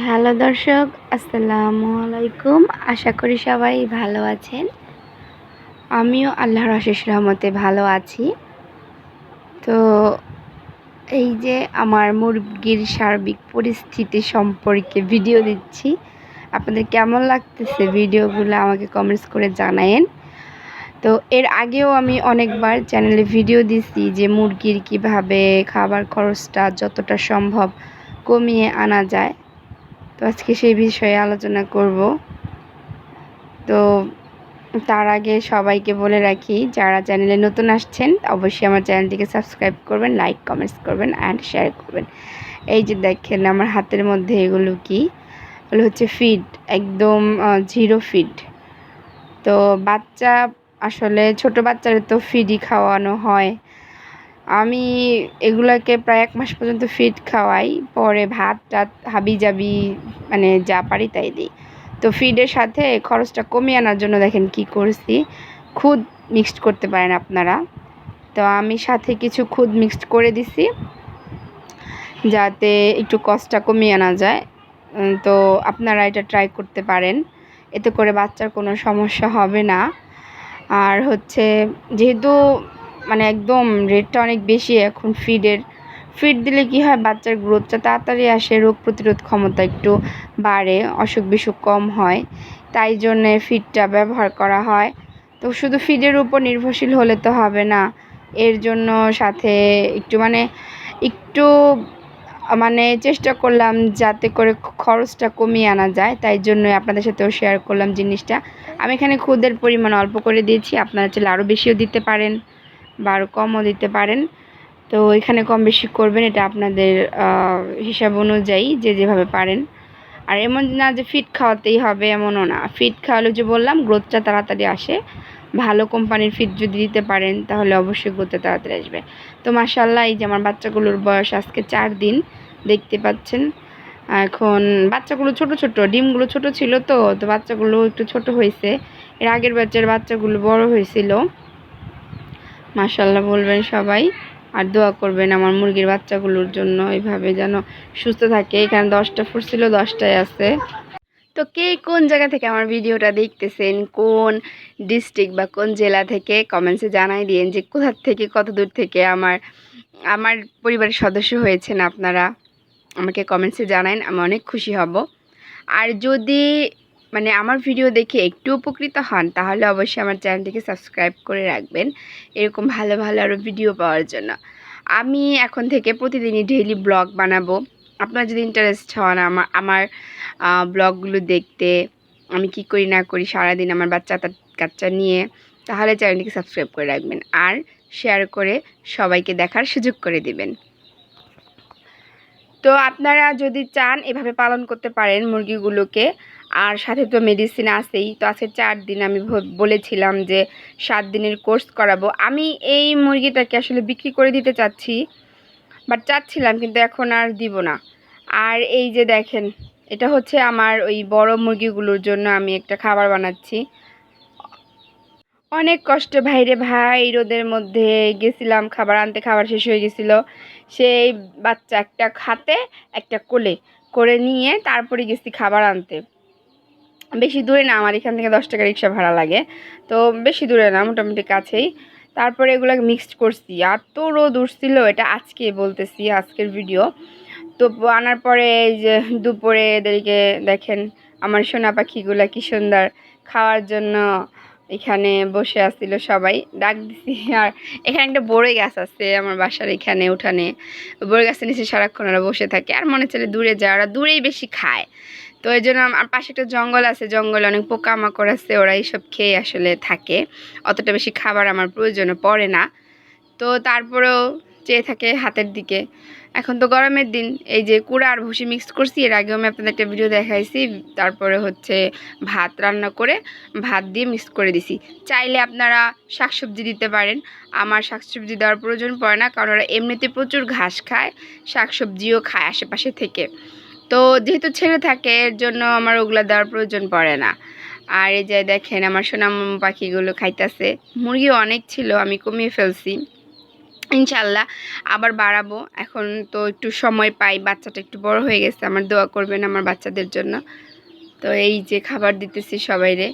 Hello দর্শক, আসসালামু আলাইকুম। আশা করি সবাই ভালো আছেন। আমিও আল্লাহর অশেষ রহমতে ভালো আছি। তো এই যে আমার মুরগির সার্বিক পরিস্থিতি সম্পর্কে ভিডিও দিচ্ছি। আপনাদের কেমন লাগতেছে ভিডিওগুলো আমাকে কমেন্টস করে জানায়েন। তো এর আগেও আমি অনেকবার চ্যানেলে ভিডিও দিছি যে মুরগির কীভাবে খাবার খরচটা যতটা সম্ভব কমিয়ে আনা যায়। তো আজকে সেই বিষয়ে আলোচনা করব। তো তার আগে সবাইকে বলে রাখি, যারা চ্যানেলে নতুন আসছেন, অবশ্যই আমার চ্যানেলটিকে সাবস্ক্রাইব করবেন, লাইক, কমেন্টস করবেন অ্যান্ড শেয়ার করবেন। এই যে দেখেন, আমার হাতের মধ্যে এগুলো কি? এগুলো হচ্ছে ফিড একদম জিরো ফিড তো বাচ্চা, আসলে ছোট বাচ্চারা তো ফিডই খাওয়ানো হয়। আমি এগুলাকে প্রায় এক মাস পর্যন্ত ফিড খাওয়াই, পরে ভাত টাত হাবি জাবি মানে যা পারি তাই দিই। তো ফিডের সাথে খরচটা কমিয়ে আনার জন্য দেখেন কি করছি। খুদ মিক্সড করতে পারেন আপনারা। তো আমি সাথে কিছু খুদ মিক্সড করে দিছি, যাতে একটু কষ্টটা কমিয়ে আনা যায়। তো আপনারা এটা ট্রাই করতে পারেন। এতে করে বাচ্চার কোনো সমস্যা হবে না। আর হচ্ছে, যেহেতু মানে একদম রেটটা অনেক বেশি এখন ফিডের ফিড দিলে কি হয়, বাচ্চার গ্রোথটা তাড়াতাড়ি আসে, রোগ প্রতিরোধ ক্ষমতা একটু বাড়ে, অসুখ বিসুখ কম হয়, তাই জন্যে ফিডটা ব্যবহার করা হয়। তো শুধু ফিডের উপর নির্ভরশীল হলে তো হবে না, এর জন্য সাথে একটু মানে একটু মানে চেষ্টা করলাম যাতে করে খরচটা কমিয়ে আনা যায়, তাই জন্যই আপনাদের সাথেও শেয়ার করলাম জিনিসটা। আমি এখানে খুদের পরিমাণ অল্প করে দিয়েছি, আপনারা চাইলে আরও বেশিও দিতে পারেন। বা আরও কমও দিতে পারেন। তো এখানে কম বেশি করবেন, এটা আপনাদের হিসাব অনুযায়ী যে যেভাবে পারেন। আর এমন না যে ফিট খাওয়াতেই হবে, এমনও না। ফিট খাওয়ালে যে বললাম গ্রোথটা তাড়াতাড়ি আসে। ভালো কোম্পানির ফিট যদি দিতে পারেন, তাহলে অবশ্যই গ্রোথটা তাড়াতাড়ি আসবে। তো মাসাল্লাহ এই যে আমার বাচ্চাগুলোর বয়স আজকে চার দিন, দেখতে পাচ্ছেন। এখন বাচ্চাগুলো ছোট ছোট, ডিমগুলো ছোট ছিল তো তো বাচ্চাগুলো একটু ছোট হয়েছে। এর আগের বাচ্চার বাচ্চাগুলো বড় হয়েছিল। মাসাল্লাহ বলবেন সবাই, আর দোয়া করবেন আমার মুরগির বাচ্চাগুলোর জন্য এইভাবে যেন সুস্থ থাকে। এখানে দশটা ফুটছিল দশটায় আছে। তো কে কোন জায়গা থেকে আমার ভিডিওটা দেখতেছেন, কোন ডিস্ট্রিক্ট বা কোন জেলা থেকে, কমেন্টসে জানাই দিন যে কোথার থেকে, কত দূর থেকে আমার আমার পরিবারের সদস্য হয়েছেন আপনারা, আমাকে কমেন্টসে জানান আমি অনেক খুশি হব। আর যদি মানে আমার ভিডিও দেখে একটু উপকৃত হন, তাহলে অবশ্যই আমার চ্যানেলটিকে সাবস্ক্রাইব করে রাখবেন। এরকম ভালো ভালো আরও ভিডিও পাওয়ার জন্য। আমি এখন থেকে প্রতিদিনই ডেইলি ব্লগ বানাবো। আপনার যদি ইন্টারেস্ট হন আমার আমার ব্লগগুলো দেখতে, আমি কি করি না করি সারাদিন আমার বাচ্চা কাচ্চা নিয়ে, তাহলে চ্যানেলটিকে সাবস্ক্রাইব করে রাখবেন। আর শেয়ার করে সবাইকে দেখার সুযোগ করে দিবেন। তো আপনারা যদি চান এভাবে পালন করতে পারেন মুরগিগুলোকে আর সাথে তো মেডিসিন আছেই। তো আজকে চার দিন আমি বলেছিলাম যে সাত দিনের কোর্স করাবো। আমি এই মুরগিটাকে আসলে বিক্রি করে দিতে চাচ্ছি বাট চাচ্ছিলাম কিন্তু এখন আর দিব না। আর এই যে দেখেন, এটা হচ্ছে আমার ওই বড় মুরগিগুলোর জন্য আমি একটা খাবার বানাচ্ছি। অনেক কষ্ট ভাইরে ভাই, রোদের মধ্যে গেছিলাম খাবার আনতে, খাবার শেষ হয়ে গেছিল। সেই বাচ্চা একটা খাতে, একটা কোলে করে নিয়ে তারপরে গেছি খাবার আনতে। বেশি দূরে না, আমার এখান থেকে দশ টাকা রিক্সা ভাড়া লাগে। তো বেশি দূরে না, মোটামুটি কাছেই। তারপরে এগুলোকে মিক্সড করছি। আর তো রোদ উঠছিল, এটা আজকে বলতেছি, আজকের ভিডিও তো আনার পরে যে দুপুরে এদেরকে দেখেন, আমার সোনা পাখিগুলো কি সুন্দর খাওয়ার জন্য এখানে বসে আসছিল সবাই। ডাক দিছি, আর এখানে একটা বড়ই গাছ আছে আমার বাসার এখানে, উঠানে। বড়ই গাছের নিচে সারাক্ষণ ওরা বসে থাকে। আর মনে চলে দূরে যায়, ওরা দূরেই বেশি খায়। তো এই জন্য আমার পাশে একটা জঙ্গল আছে, জঙ্গলে অনেক পোকামাকড় আছে, ওরা এইসব খেয়ে আসলে থাকে। অতটা বেশি খাবার আমার প্রয়োজনে পড়ে না। তো তারপরেও চেয়ে থাকে হাতের দিকে। এখন তো গরমের দিন, এই যে কুড়া আর ভুসি মিক্স করছি, এর আগেও আমি আপনাদের একটা ভিডিও দেখাইছি, তারপরে হচ্ছে ভাত রান্না করে ভাত দিয়ে মিক্স করে দিছি। চাইলে আপনারা শাকসবজি দিতে পারেন, আমার শাকসবজি দেওয়ার প্রয়োজন পড়ে না, কারণ ওরা এমনিতে প্রচুর ঘাস খায়, শাকসবজিও খায় আশেপাশে থেকে। তো যেহেতু ছেড়ে থাকে, এর জন্য আমার ওগুলো দেওয়ার প্রয়োজন পড়ে না। আর এই যে দেখেন, আমার সোনাম পাখিগুলো খাইতেছে। মুরগি অনেক ছিল, আমি কমিয়ে ফেলছি। ইনশাল্লাহ আবার বাড়াবো। এখন তো একটু সময় পাই, বাচ্চাটা একটু বড় হয়ে গেছে, আমার দোয়া করবেন আমার বাচ্চাদের জন্য। তো এই যে খাবার দিতেছি সবাইরে,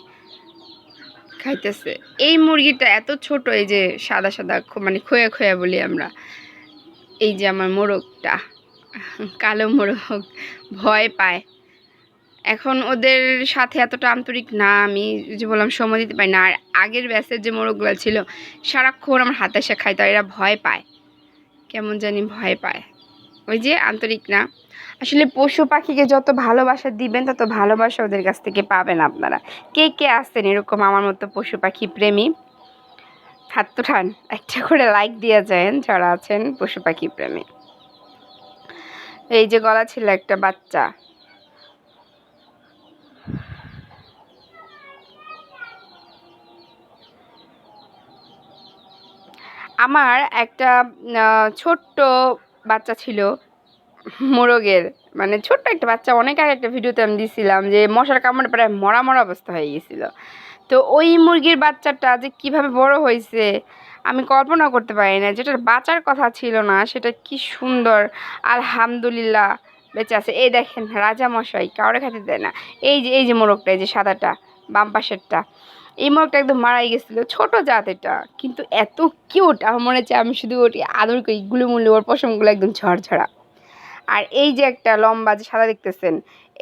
খাইতেছে। এই মুরগিটা এত ছোট, এই যে সাদা সাদা মানে খোয়া খোয়া বলি আমরা। এই যে আমার মোরগটা, কালো মোরগ, ভয় পায়। এখন ওদের সাথে এতটা আন্তরিক না, আমি যে বললাম, সময় দিতে পারি না। আর আগের ব্যাসের যে মোরগগুলো ছিল, সারাক্ষণ আমার হাতে এসে খাইতো এরা ভয় পায়। কেমন জানি ভয় পায়। ওই যে আন্তরিক না। আসলে পশু পাখিকে যত ভালোবাসা দিবেন, তত ভালোবাসা ওদের কাছ থেকে পাবেন আপনারা। কে কে আসতেন এরকম আমার মতো পশু পাখি প্রেমী? হাত উঠান একটা করে লাইক দিয়ে যান, যারা আছেন পশু পাখি প্রেমী। এই যে গলা ছিল একটা বাচ্চা। আমার একটা ছোট্ট বাচ্চা ছিল, মোরগের। মানে ছোট্ট একটা বাচ্চা, অনেক আগে একটা ভিডিওতে আমি দিছিলাম যে মশার কামড়ে প্রায় মরা মরা অবস্থা হয়ে গেছিল। তো ওই মুরগির বাচ্চাটা যে কীভাবে বড় হয়েছে, আমি কল্পনা করতে পারি না। যেটার বাঁচার কথা ছিল না, সেটা কি সুন্দর, আলহামদুলিল্লাহ, বেঁচে আছে। এই দেখেন, রাজা মশাই, কাউরে খেতে দেয় না। এই যে এই যে মোরগটা, এই যে সাদাটা, বাম পাশেরটা। এই মোরগটা একদম মারাই গেছিল। ছোট জাত এটা, কিন্তু এত কিউট আমার মনে হচ্ছে আমি শুধু ওটি আদর করি গুলুমুলু ওর পশমগুলো একদম ঝরঝরা। আর এই যে একটা লম্বা যে সাদা দেখতেছেন,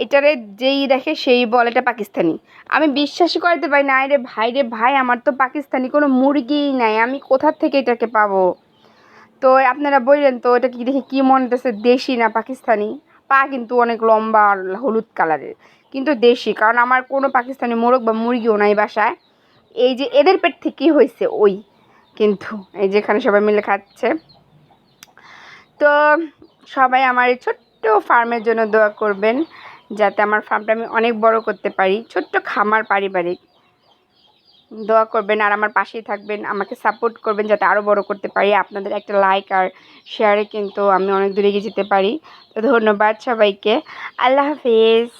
এটারে যেই দেখে সেই বলে এটা পাকিস্তানি। আমি বিশ্বাসই করতে পারি না আরে ভাই রে ভাই, আমার তো পাকিস্তানি, কোনো মুরগিই নাই, আমি কোথার থেকে এটাকে পাবো? তো আপনারা বললেন, তো এটা কি দেখে কি মনে হতেছে দেশি না পাকিস্তানি? পা কিন্তু অনেক লম্বা আর হলুদ কালারের কিন্তু দেশি, কারণ আমার কোনো পাকিস্তানি মোরগ বা মুরগিও নাই বাসায়। এই যে এদের পেট থেকেই হয়েছে ওই কিন্তু এই যেখানে সবাই মিলে খাচ্ছে। তো সবাই আমার এই ছোট্ট ফার্মের জন্য দোয়া করবেন যাতে আমার ফার্মটা আমি অনেক বড় করতে পারি, ছোট্ট খামার পারিবারিক। দোয়া করবেন আর আমার পাশেই থাকবেন, আমাকে সাপোর্ট করবেন যাতে আরও বড় করতে পারি। আপনাদের একটা লাইক আর শেয়ারে কিন্তু আমি অনেক দূরে এগিয়ে যেতে পারি। তো ধন্যবাদ সবাইকে। আল্লাহ হাফিজ।